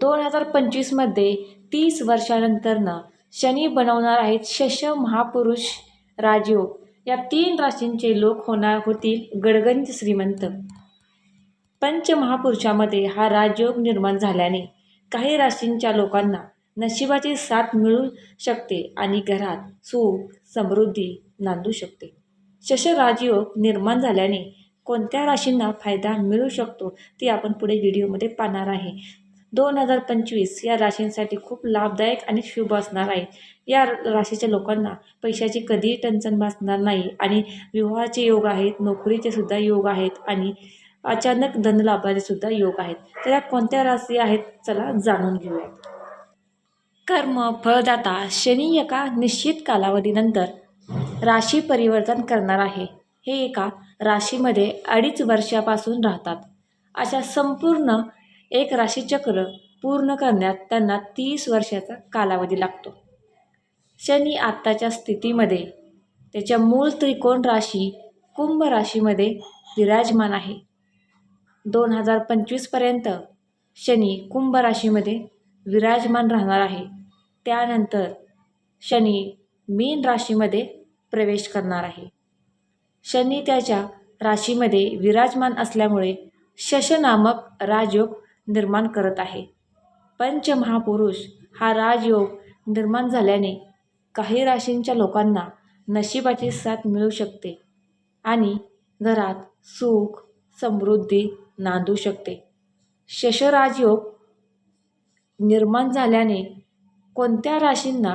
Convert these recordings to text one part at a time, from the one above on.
दोन हजार पंचवीसमध्ये तीस वर्षानंतरनं शनी बनवणार आहेत शश महापुरुष राजयोग. या तीन राशींचे लोक होणार होतील गडगंज श्रीमंत. पंचमहापुरुषामध्ये हा राजयोग निर्माण झाल्याने काही राशींच्या लोकांना नशिबाची साथ मिळू शकते आणि घरात सुख समृद्धी नांदू शकते. शश राजयोग निर्माण झाल्याने कोणत्या राशींना फायदा मिळू शकतो ते आपण पुढे व्हिडिओमध्ये पाहणार आहे. दोन हजार पंचवीस या राशींसाठी खूप लाभदायक आणि शुभ असणार आहे. या राशीच्या लोकांना पैशाची कधीही टंचन भासणार नाही आणि विवाहाचे योग आहेत नोकरीचे सुद्धा योग आहेत आणि अचानक धनलाभाचे सुद्धा योग आहेत. तर या कोणत्या राशी आहेत चला जाणून घेऊया. कर्म फळदाता शनी एका निश्चित कालावधीनंतर राशी परिवर्तन करणार आहे. हे एका राशीमध्ये अडीच वर्षापासून राहतात. अशा संपूर्ण एक राशीचक्र पूर्ण करण्यात त्यांना तीस वर्षाचा कालावधी लागतो. शनी आत्ताच्या स्थितीमध्ये त्याच्या मूळ त्रिकोण राशी कुंभ राशीमध्ये विराजमान आहे. दोन हजार पंचवीसपर्यंत शनी कुंभ राशीमध्ये विराजमान राहणार आहे. त्यानंतर शनी मीन राशीमध्ये प्रवेश करणार आहे. शनी त्याच्या राशीमध्ये विराजमान असल्यामुळे शशनामक राजयोग निर्माण करत आहे. पंचमहापुरुष हा राजयोग निर्माण झाल्याने काही राशींच्या लोकांना नशिबाची साथ मिळू शकते आणि घरात सुख समृद्धी नांदू शकते. शशराजयोग निर्माण झाल्याने कोणत्या राशींना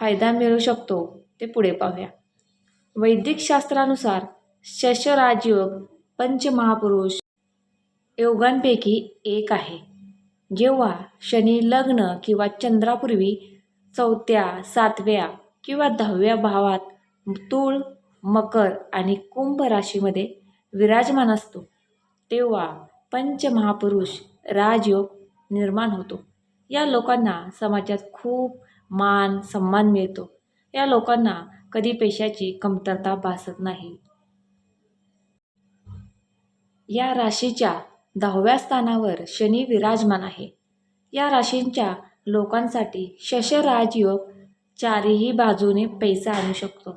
फायदा मिळू शकतो ते पुढे पाहूया. वैदिक शास्त्रानुसार शशराजयोग पंचमहापुरुष योगांपैकी एक आहे. जेव्हा शनी लग्न किंवा चंद्रापूर्वी चौथ्या सातव्या किंवा दहाव्या भावात तूळ मकर आणि कुंभ राशीमध्ये विराजमान असतो तेव्हा पंचमहापुरुष राजयोग निर्माण होतो. या लोकांना समाजात खूप मान सन्मान मिळतो. या लोकांना कधी पैशाची कमतरता भासत नाही. या राशीच्या दहाव्या स्थानावर शनी विराजमान आहे. या राशींच्या लोकांसाठी शशराजयोग चारही बाजूने पैसा आणू शकतो.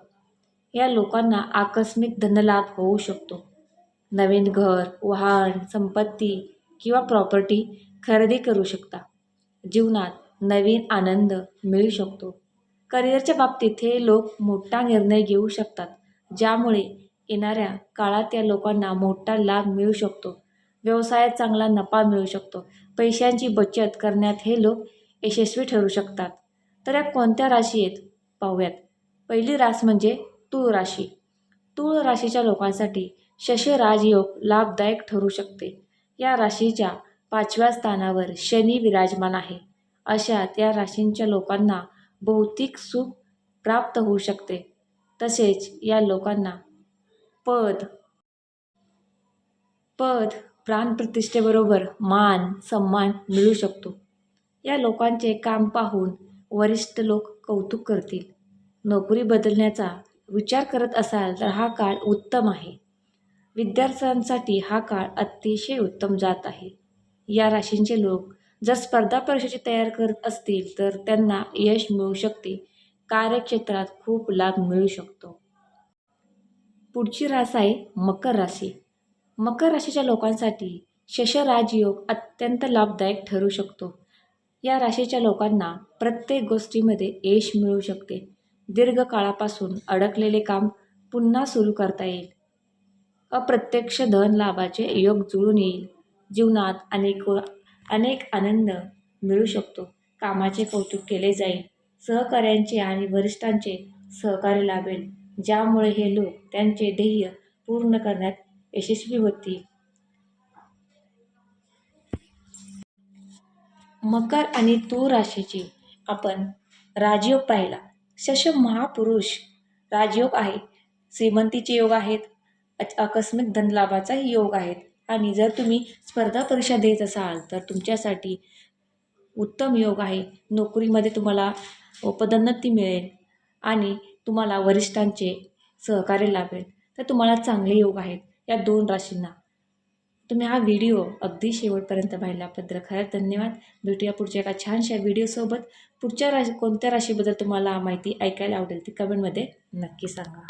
या लोकांना आकस्मिक धनलाभ होऊ शकतो. नवीन घर वाहन संपत्ती किंवा प्रॉपर्टी खरेदी करू शकता. जीवनात नवीन आनंद मिळू शकतो. करिअरच्या बाबतीत हे लोक मोठा निर्णय घेऊ शकतात ज्यामुळे येणाऱ्या काळात या लोकांना मोठा लाभ मिळू शकतो. व्यवसायात चांगला नफा मिळू शकतो. पैशांची बचत करण्यात हे लोक यशस्वी ठरू शकतात. तर या कोणत्या राशी आहेत? पाहूयात. पहिली रास म्हणजे तूळ राशी. तूळ राशीच्या लोकांसाठी शश राजयोग लाभदायक ठरू शकते. या राशीच्या पाचव्या स्थानावर शनी विराजमान आहे. अशा त्या राशींच्या लोकांना भौतिक सुख प्राप्त होऊ शकते. तसेच या लोकांना पद पद प्राणप्रतिष्ठेबरोबर मान सन्मान मिळू शकतो. या लोकांचे काम पाहून वरिष्ठ लोक कौतुक करतील. नोकरी बदलण्याचा विचार करत असाल तर हा काळ उत्तम आहे. विद्यार्थ्यांसाठी हा काळ अतिशय उत्तम जात आहे. या राशींचे लोक जर स्पर्धा परीक्षेची तयार करत असतील तर त्यांना यश मिळू शकते. कार्यक्षेत्रात खूप लाभ मिळू शकतो. पुढची रास आहे मकर राशी. मकर राशीच्या लोकांसाठी शशराजयोग अत्यंत लाभदायक ठरू शकतो. या राशीच्या लोकांना प्रत्येक गोष्टीमध्ये यश मिळू शकते. दीर्घकाळापासून अडकलेले काम पुन्हा सुरू करता येईल. अप्रत्यक्ष धन लाभाचे योग जुळून येईल. जीवनात अनेक अनेक आनंद मिळू शकतो. कामाचे कौतुक केले जाईल. सहकार्यांचे आणि वरिष्ठांचे सहकार्य लाभेल. ज्यामुळे हे लोक त्यांचे ध्येय पूर्ण करण्यात यशस्वी होतील मकर आणि तूर राशीची आपण राजयोग पाहिला. शश महापुरुष राजयोग आहे श्रीमंतीचे योग आहेत. आकस्मिक धनलाभाचाही योग आहेत. आणि जर तुम्ही स्पर्धा परीक्षा देत असाल तर तुमच्यासाठी उत्तम योग आहे. नोकरीमध्ये तुम्हाला पदोन्नती मिळेल आणि तुम्हाला वरिष्ठांचे सहकार्य लाभेल. तर तुम्हाला चांगले योग आहेत. या दोन राशींना. तुम्ही हा व्हिडिओ अगदी शेवटपर्यंत पाहिल्याबद्दल खरंच धन्यवाद. भेटूया पुढच्या एका छानशा व्हिडिओसोबत पुढच्या राशी कोणत्या राशीबद्दल तुम्हाला माहिती ऐकायला आवडेल ती कमेंटमध्ये नक्की सांगा.